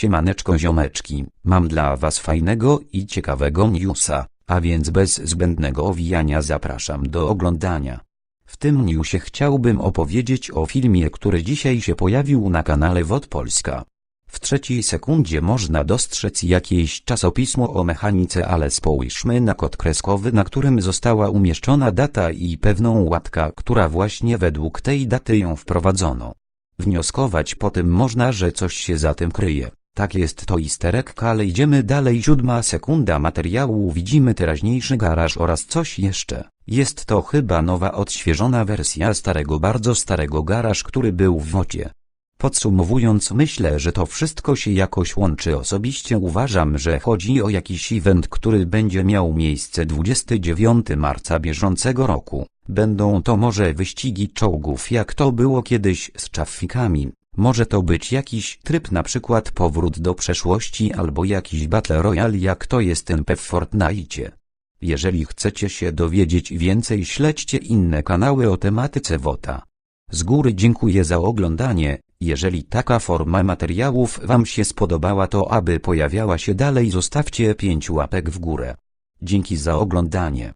Siemaneczko ziomeczki, mam dla was fajnego i ciekawego newsa, a więc bez zbędnego owijania zapraszam do oglądania. W tym newsie chciałbym opowiedzieć o filmie, który dzisiaj się pojawił na kanale WOD Polska. W trzeciej sekundzie można dostrzec jakieś czasopismo o mechanice, ale spójrzmy na kod kreskowy, na którym została umieszczona data i pewną łatka, która właśnie według tej daty ją wprowadzono. Wnioskować po tym można, że coś się za tym kryje. Tak jest to isterek, ale idziemy dalej. Siódma sekunda materiału widzimy teraźniejszy garaż oraz coś jeszcze. Jest to chyba nowa odświeżona wersja starego bardzo starego garaż, który był w wodzie. Podsumowując myślę, że to wszystko się jakoś łączy osobiście uważam, że chodzi o jakiś event, który będzie miał miejsce 29 marca bieżącego roku. Będą to może wyścigi czołgów jak to było kiedyś z czaffikami, może to być jakiś tryb na przykład powrót do przeszłości albo jakiś Battle Royale jak to jest NP w Fortnite. Jeżeli chcecie się dowiedzieć więcej śledźcie inne kanały o tematyce WOTA. Z góry dziękuję za oglądanie, jeżeli taka forma materiałów wam się spodobała to aby pojawiała się dalej zostawcie 5 łapek w górę. Dzięki za oglądanie.